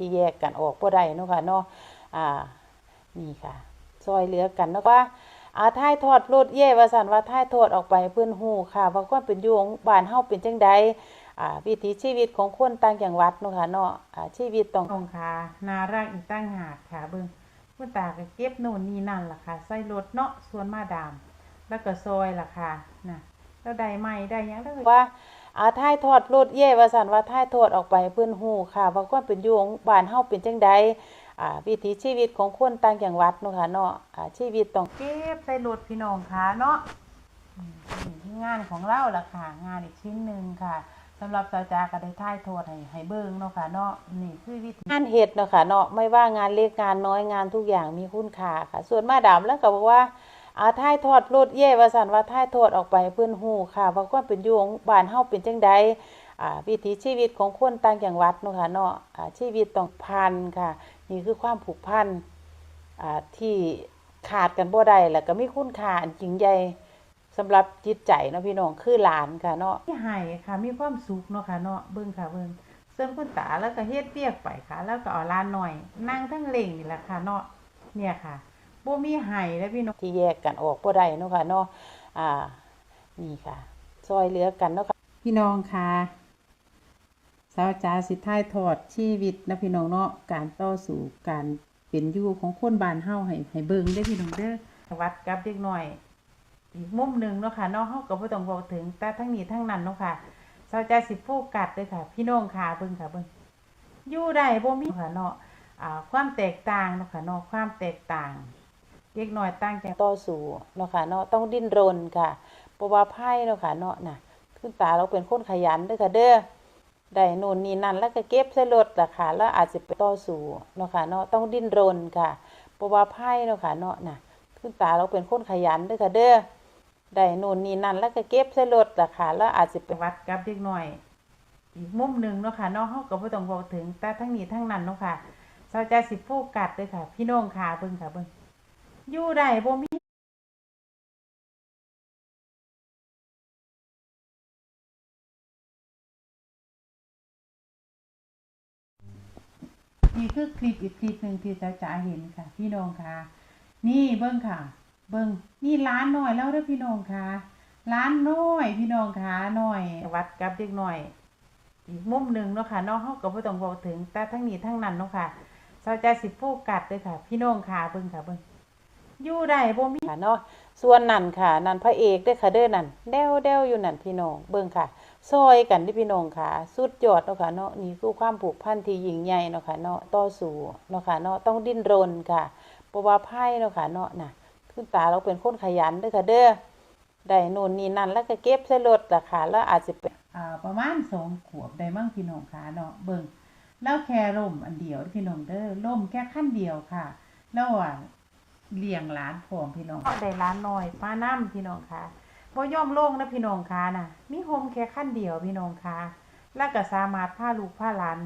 ที่แยกกันออกบ่ได้เนาะค่ะเนาะอ่านี่ค่ะ ซอยเหลือกันเนาะว่าอาถ่ายทอดรถเย่ว่าซั่นว่าถ่ายทอดออกไปเพิ่อนฮู้ค่ะว่าความเป็นอยู่ของบ้านเฮาเป็นจังใดอ่าวิถีชีวิตของคนต่างจังหวัดเนาะค่ะเนาะอ่าชีวิตต้องน้องค่ะนารักอีกตั้งหากค่ะเบิ่งคุณตาก็เก็บโน่นนี่นั่นล่ะค่ะใส่รถเนาะส่วนมาดาม แล้วก็ซอยล่ะค่ะนะแล้วได้ไม้ได้หยังแล้วว่า อาถ่ายทอดรถเย่ว่าซั่นว่าถ่ายทอดออกไปเพิ่นฮู้ค่ะว่าความเป็นอยู่ของบ้านเฮาเป็นจังใดอ่าวิถีชีวิตของคนต่างจังหวัดเนาะค่ะเนาะอ่าชีวิตต้องเก็บใส่รถพี่น้องค่ะเนาะอืมนี่งานของเราล่ะค่ะ งานอีกชิ้นหนึ่งค่ะสำหรับสาวจาก็ได้ถ่ายทอดให้ให้เบิ่งเนาะค่ะเนาะนี่คือวิธี งานเฮ็ดเนาะค่ะเนาะไม่ว่างานเล็กงานน้อยงานทุกอย่างมีคุณค่าค่ะ ส่วนมาดามแล้วก็บอกว่า อาถ่ายทอดรถเย่ว่าซั่นว่าถ่ายทอดออกไปเพิ่นฮู้ค่ะว่าความเป็นอยู่ของบ้านเฮาเป็นจังใดอ่าวิถีชีวิตของคนต่างจังหวัดเนาะค่ะเนาะอ่าชีวิตต้องพันค่ะ นี่คือความผูกพันอ่าที่ขาดกันบ่ได้แล้วก็มีคุณค่าอันยิ่งใหญ่สำหรับจิตใจเนาะพี่น้องคือหลานค่ะเนาะที่ให้ค่ะมีความสุขเนาะค่ะเนาะเบิ่งค่ะเบิ่งส่วนคุณตาแล้วก็เฮ็ดเวียกไปค่ะ แล้วก็เอาลานหน่อย นั่งทั้งเล่งนี่แหละค่ะเนาะเนี่ยค่ะ บ่มีให้แล้วพี่น้องที่แยกกันออกบ่ได้เนาะค่ะเนาะอ่า นี่ค่ะ ซอยเหลือกันเนาะค่ะ พี่น้องค่ะสาวจ๋าสิท้ายทอดชีวิตนะพี่น้องเนาะการต่อสู้การเป็นอยู่ของคนบ้านเฮาให้ให้เบิ่งได้อพี่น้องเด้อวัดกับเด็กน้อย อีกมุมหนึงเนาะค่ะเนาะเฮาก็บ่ต้องเว้าถึง แต่ทั้งนี้ทั้งนั้นเนาะค่ะสาวจ๋าสิโฟกัสเด้อค่ะ พี่น้องค่ะเบิ่งค่ะเบิ่งอยู่ได้บ่มีค่ะเนาะอ่าความแตกต่างเนาะค่ะเนาะความแตกต่าง เด็กน้อยต่างจากต่อสู้เนาะค่ะเนาะต้องดิ้นรนค่ะเพราะว่าไพ่เนาะค่ะเนาะน่ะคุณตาเราเป็นคนขยันเด้อค่ะเด้อได้โน่นนี่นั่นแล้วก็เก็บใส่รถล่ะค่ะแล้วอาจจะไปต่อสู้เนาะค่ะเนาะต้องดิ้นรนค่ะเพราะว่าไพ่เนาะค่ะเนาะน่ะคุณตาเราเป็นคนขยันเด้อค่ะเด้อได้โน่นนี่นั่นแล้วก็เก็บใส่รถล่ะค่ะแล้วอาจจะไปไปวัดกับเด็กน้อยอีกมุมหนึงเนาะค่ะเนาะเฮาก็บ่ต้องเว้าถึงแต่ทั้งนี้ทั้งนั้นเนาะค่ะสาวจ๋าสิโฟกัสเด้อค่ะ พี่น้องค่ะเบิ่งค่ะเบิ่ง อยู่ได้บ่มีนี่คือคลิปอีกคลิปหนึ่งที่สาจ๋าเห็นค่ะ พี่น้องค่ะ นี่เบิ้งค่ะ เบิ้งนี่ร้านหน่อยแล้วเด้อพี่น้องค่ะร้านน้อย พี่น้องค่ะน้อยวัดกับเด็กน้อย อีกมุมหนึ่งเนาะค่ะเนาะเฮาก็บ่ต้องเว้าถึงแต่ทั้งนี้ทั้งนั้นเนาะค่ะสาจ๋าสิโฟกัสเด้อค่ะ พี่น้องค่ะเบิ่งค่ะเบิ่ง อยู่ได้บ่มีค่ะเนาะส่วนนั่นค่ะ นั่นพระเอกเด้ค่ะเด้อนั่นแดวแดวอยู่นั่นพี่น้องเบิ่งค่ะซอยกันที่พี่น้องค่ะสุดยอดเนาะค่ะเนาะนี่คือความผูกพันที่ยิ่งใหญ่เนาะค่ะเนาะต่อสู้เนาะค่ะเนาะต้องดิ้นรนค่ะเพราะว่าไพ่เนาะค่ะเนาะน่ะคุณตาเราเป็นคนขยันเด้อค่ะเด้อได้โน่นนี่นั่นแล้วก็เก็บใส่รถล่ะค่ะแล้วอาจจะไปอ่าประมาณสองขวบได้มั่งพี่น้องค่ะเนาะเบิ่งแล้วแค่ล่มอันเดียวพี่น้องเด้อล่มแค่ขั้นเดียวค่ะ แล้วอะ เลี้ยงหลานพร้อมพี่น้องได้หลานน้อยป้าน้ำพี่น้องค่ะบ่ย่อมโล่งนะพี่น้องค่ะน่ะมีโฮมแค่ขั้นเดียวพี่น้องค่ะแล้วก็สามารถพาลูกพาหลาน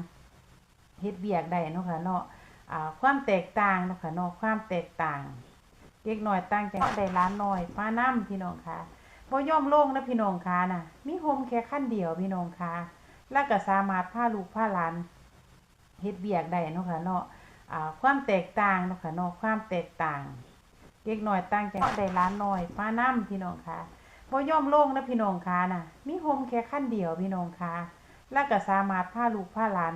เฮ็ดเวียกได้เนาะค่ะเนาะความแตกต่างเนาะค่ะเนาะความแตกต่างเด็กน้อยต่างจากได้หลานน้อยป้าน้ำพี่น้องค่ะบ่ย่อมโล่งนะพี่น้องค่ะน่ะมีโฮมแค่ขั้นเดียวพี่น้องค่ะแล้วก็สามารถพาลูกพาหลานเฮ็ดเวียกได้เนาะค่ะเนาะ ความแตกต่างเนาะค่ะเนาะความแตกต่างเด็กน้อยต่างจได้หลานน้อยป้าน้ำพี่น้องค่ะบ่ย่อมโล่งนะพี่น้องค่ะน่ะมีโฮมแค่ขั้นเดียวพี่น้องค่ะแล้วก็สามารถพาลูกพาหลาน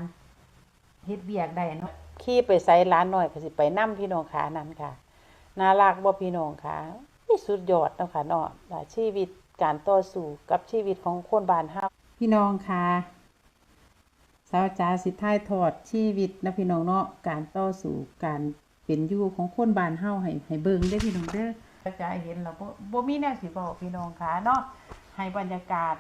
เฮ็ดเวียกได้เนาะขี่ไปใส่ร้านหน่อยก็สิไปนํพี่น้องขานั่นค่ะน่ารักบ่พี่น้องค่ะนี่สุดยอดเนาะค่ะเนาะอ่าชีวิตการต่อสู้กับชีวิตของคนบ้านเฮาพี่น้องค่ะ สาวจ๋าสิท้ายทอดชีวิตนะพี่น้องเนาะการต่อสู้การเป็นอยู่ของคนบ้านเฮาให้ให้เบิ่งได้อพี่น้องเด้อสาวจ๋าเห็นแล้วบ่บ่มีแนวสิบอกพี่น้องค่ะเนาะให้บรรยากาศ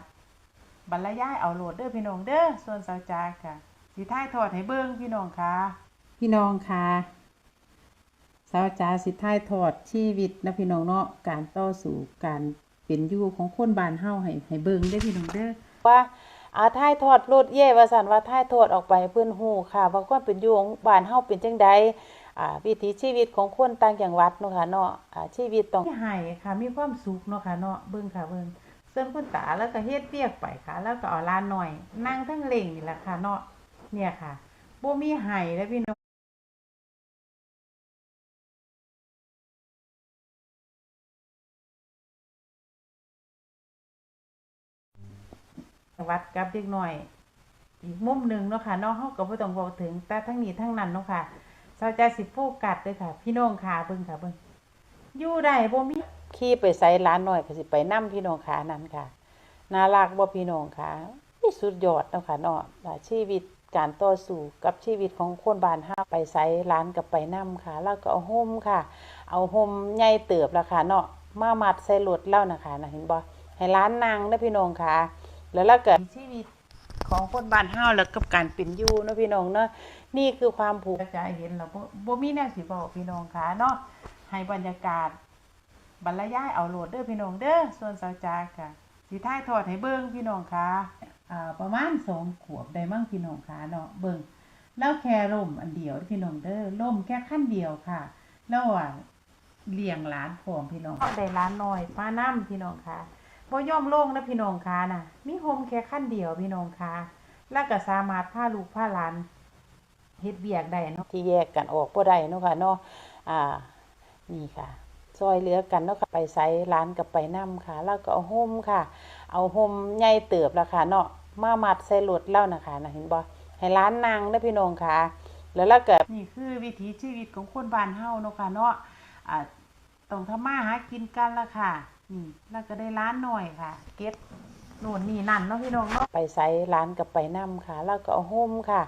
บรรยายเอาโหลดเด้อพี่น้องเด้อส่วนสาวจ๋าค่ะสิท้ายทอดให้เบิ่งพี่น้องค่ะ พี่น้องค่ะสาวจ๋าสิท้ายทอดชีวิตนะพี่น้องเนาะการต่อสู้การเป็นอยู่ของคนบ้านเฮาให้ให้เบิ่งได้อพี่น้องเด้อว่า อาถ่ายทอดรถเย่ว่าสันว่าถ่ายทอดออกไปเพื่อนหูค่ะว่าความเป็นอยู่ของบ้านเฮาเป็นจังใดอ่าวิถีชีวิตของคนต่างจังหวัดเนาะค่ะเนาะอ่าชีวิตต้องที่ให้ค่ะ มีความสุขเนาะค่ะเนาะเบิ่งค่ะเบิ่งเส่วนคุณตาแล้วก็เฮ็ดเปียกไปค่ะ แล้วก็เอาลานหน่อย นั่งทั้งเล่งนี่แหละค่ะเนาะเนี่ยค่ะบ่มีไห้แล้วพี่น้อง วัดกับเด็กน้อย อีกมุมหนึ่งเนาะค่ะเนาะเฮาก็บ่ต้องเว้าถึง แต่ทั้งนี้ทั้งนั้นเนาะค่ะเซาใจสิโฟกัสเด้อค่ะ พี่น้องค่ะเบิ่งค่ะเบิ่งอยู่ได้บ่มีขี่ไปไสร้านน้อยก็สิไปนํพี่น้องขานั้นค่ะน่ารักบ่พี่น้องค่ะนี่สุดยอดเนาะค่ะเนาะชีวิตการต่อสู้กับชีวิตของคนบ้านเฮาไปไสร้านก็ไปนํค่ะ แล้วก็เอาห่มค่ะ เอาห่มใหญ่เติบละค่ะเนาะมามัดใส่รถแล้วนะคะนะเห็นบ่ให้ร้านนั่งเด้พี่น้องค่ะ แล้วแล้วก็ชีวิตของคนบ้านเฮาแล้วกับการเป็นอยู่เนาะพี่น้องเนาะนี่คือความผูกกระจายเห็นแล้วบ่บ่มีแนวสิบอกพี่น้องค่ะเนาะให้บรรยากาศบรรยายเอาโหลดเด้อพี่น้องเด้อส่วนสาวจากค่ะสิถ่ายทอดให้เบิ่งพี่น้องค่ะอ่าประมาณ2ขวบได้มั้งพี่น้องค่ะเนาะเบิ่งแล้วแค่ล่มอันเดียวพี่น้องเด้อล่มแค่ขั้นเดียวค่ะ แล้วอะเลี้ยงหลานพร้อมพี่น้องได้หลานน้อยป้าน้ำพี่น้องค่ะ บ่ยอมลงนะพี่น้องค่ะน่ะ มีโฮมแค่ขั้นเดียวพี่น้องค่ะแล้วก็สามารถพาลูกพาหลานเฮ็ดเวียกได้เนาะที่แยกกันออกบ่ได้เนาะค่ะเนาะอ่า นี่ค่ะซอยเหลือกันเนาะค่ะไปไสร้านกับไปนํค่ะ แล้วก็เอาห่มค่ะ เอาห่มใหญ่เติบล่ะค่ะเนาะมามัดใส่รถแล้วนะคะน่ะเห็นบ่ให้ร้านนั่งเด้อพี่น้องค่ะ แล้วแล้วก็นี่คือวิถีชีวิตของคนบ้านเฮาเนาะค่ะเนาะอ่าต้องทำมาหากินกันละค่ะ นี่แล้วก็ได้ร้านหน่อยค่ะ เก็บโน่นนี่นั่นเนาะพี่น้องเนาะไปไสร้านกับไปนํค่ะ แล้วก็เอาห่มค่ะ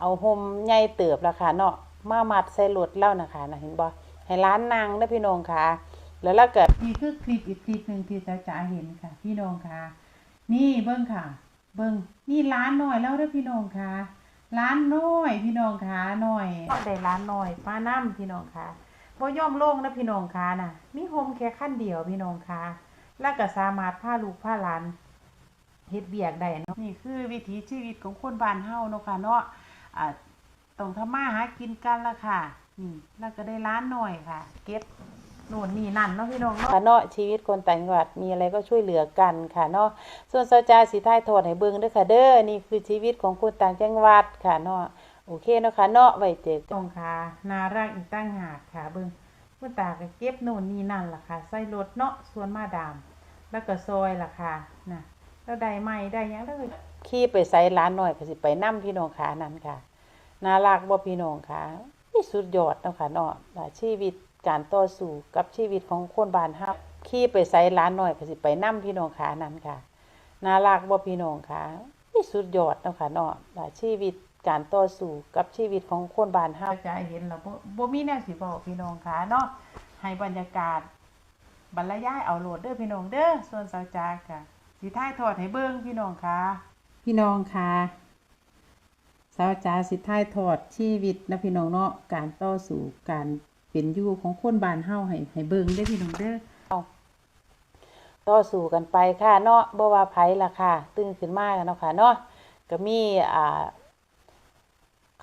เอาห่มใหญ่เติบล่ะค่ะเนาะมามัดใส่รถแล้วนะคะน่ะเห็นบ่ให้ร้านนั่งเด้อพี่น้องค่ะ แล้วแล้วก็นี่คือคลิปอีกคลิปหนึ่งที่จ้าจ๋าเห็นค่ะ พี่น้องค่ะ นี่เบิ้งค่ะ เบิ้งนี่ร้านหน่อยแล้วเด้อพี่น้องค่ะร้านน้อยพี่น้องค่ะน้อยได้ร้านน้อยป้าน้ำพี่น้องค่ะ บ่ย่อมโล่งนะพี่น้องค่ะน่ะ มีโฮมแค่ขั้นเดียวพี่น้องค่ะแล้วก็สามารถพาลูกพาหลานเฮ็ดเวียกได้เนาะนี่คือวิถีชีวิตของคนบ้านเฮาเนาะค่ะเนาะอ่าต้องทำมาหากินกันละค่ะนี่แล้วก็ได้ร้านหน่อยค่ะ เก็บโน่นนี่นั่นเนาะพี่น้องเนาะค่ะเนาะชีวิตคนต่างจังหวัดมีอะไรก็ช่วยเหลือกันค่ะเนาะส่วนเซาจาสีท้ายทอดให้เบิ่งด้อค่ะเด้อนี่คือชีวิตของคนต่างจังหวัดค่ะเนาะ โอเคเนาะค่ะเนาะไว้เจอกันตรงค่ะน่ารักอีกตั้งหากค่ะเบิ่งคุณตาก็เก็บโน่นนี่นั่นล่ะค่ะใส่รถเนาะส่วนมาดาม แล้วก็ซอยล่ะค่ะน่ะแล้วได้ไม้ได้หยังแล้วก็ขี่ไปไสร้านน้อยก็สิไปนํพี่น้องขานั้นค่ะน่ารักบ่พี่น้องค่ะนี่สุดยอดเนาะค่ะเนาะว่าชีวิตการต่อสู้กับชีวิตของคนบ้านเฮาขี่ไปไสร้านน้อยก็สิไปนํพี่น้องขานั้นค่ะน่ารักบ่พี่น้องค่ะนี่สุดยอดเนาะค่ะเนาะว่าชีวิต การต่อสู้กับชีวิตของคนบ้านเฮากระจายเห็นแล้วบ่บ่มีแนวสิบอกพี่น้องค่ะเนาะให้บรรยากาศบรรยายเอาโหลดเด้อพี่น้องเด้อส่วนสาวจาค่ะสิถ่ายทอดให้เบิ่งพี่น้องค่ะพี่น้องค่ะสาวจาสิถ่ายทอดชีวิตนะพี่น้องเนาะการต่อสู้การเป็นอยู่ของคนบ้านเฮาให้ให้เบิ่งเด้อพี่น้องเด้อต่อสู้กันไปค่ะเนาะบ่ว่าไผล่ะค่ะ ตื่นขึ้นมากันเนาะค่ะเนาะก็มีอ่า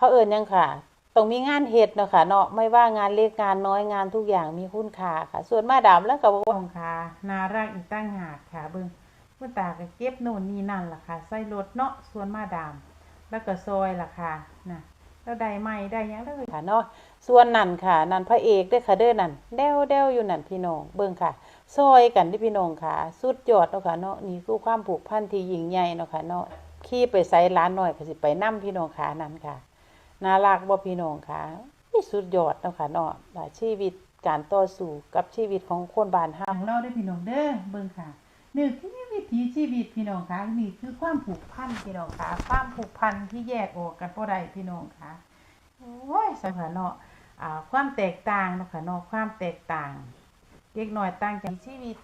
เขาเอิ้นหยังค่ะต้องมีงานเฮ็ดเนาะค่ะเนาะไม่ว่างานเล็กงานน้อยงานทุกอย่างมีคุณค่าค่ะ ส่วนมาดามแล้วก็บอกว่าตรงค่ะน่ารักอีกตั้งหากค่ะเบิ่งคุณตาก็เก็บโน่นนี่นั่นล่ะค่ะ ใส่รถเนาะส่วนมาดาม แล้วก็ซอยล่ะค่ะน่ะแล้วได้ไม้ได้หยังแล้วก็ค่ะเนาะส่วนนั่นค่ะ นั่นพระเอกเด้อค่ะเด้อนั่นแด้วๆอยู่นั่นพี่น้องเบิ่งค่ะ ซอยกันเด้อพี่น้องค่ะ สุดยอดเนาะค่ะเนาะนี่คือความผูกพันที่ยิ่งใหญ่เนาะค่ะเนาะขี่ไปไสร้านน้อยก็สิไปนํพี่น้องค่ะนั่นค่ะ น่ารักบ่พี่น้องค่ะนี่สุดยอดเนาะค่ะเนาะชีวิตการต่อสู้กับชีวิตของคนบ้านเฮาของเราได้พี่น้องเด้อเบิ่งค่ะนี่คือวิถีชีวิตพี่น้องค่ะนี่คือความผูกพันพี่น้องค่ะความผูกพันที่แยกออกกันบ่ได้พี่น้องค่ะโอ้ยสังหารเนาะอ่าความแตกต่างเนาะค่ะเนาะความแตกต่างเล็กน้อยต่างจากชีวิต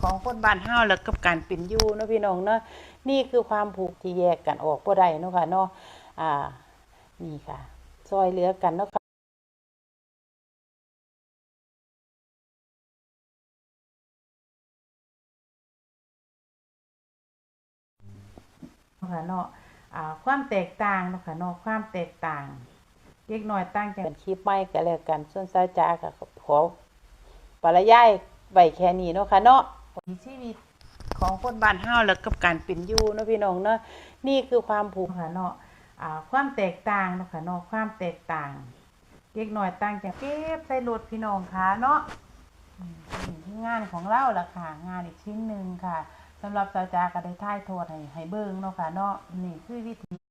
ของคนบ้านเฮาแล้วกับการเป็นอยู่เนาะพี่น้องเนาะนี่คือความผูกที่แยกกันออกบ่ได้เนาะค่ะเนาะอ่า นี่ค่ะ ซอยเหลือกันเนาะค่ะเนาะค่ะเนาะอ่าความแตกต่างเนาะค่ะเนาะความแตกต่างเล็กน้อยต่างจากเป็นคลิปใหม่ก็แล้วกันส่วนสาจ๋าก็ขอปรยายไว้แค่นี้เนาะค่ะเนาะชีวิตของคนบ้านเฮาแล้วกับการเป็นอยู่เนาะพี่น้องเนาะนี่คือความผูกค่ะเนาะ ความแตกต่างเนาะค่ะเนาะความแตกต่างเล็กน้อยต่างจากเก็บใส่รถพี่น้องค่ะเนาะงานของเราล่ะค่ะ งานอีกชิ้นหนึ่งค่ะสำหรับสาวจาก็ได้ท่ายทอดให้ให้เบิ่งเนาะค่ะเนาะนี่คือวิธี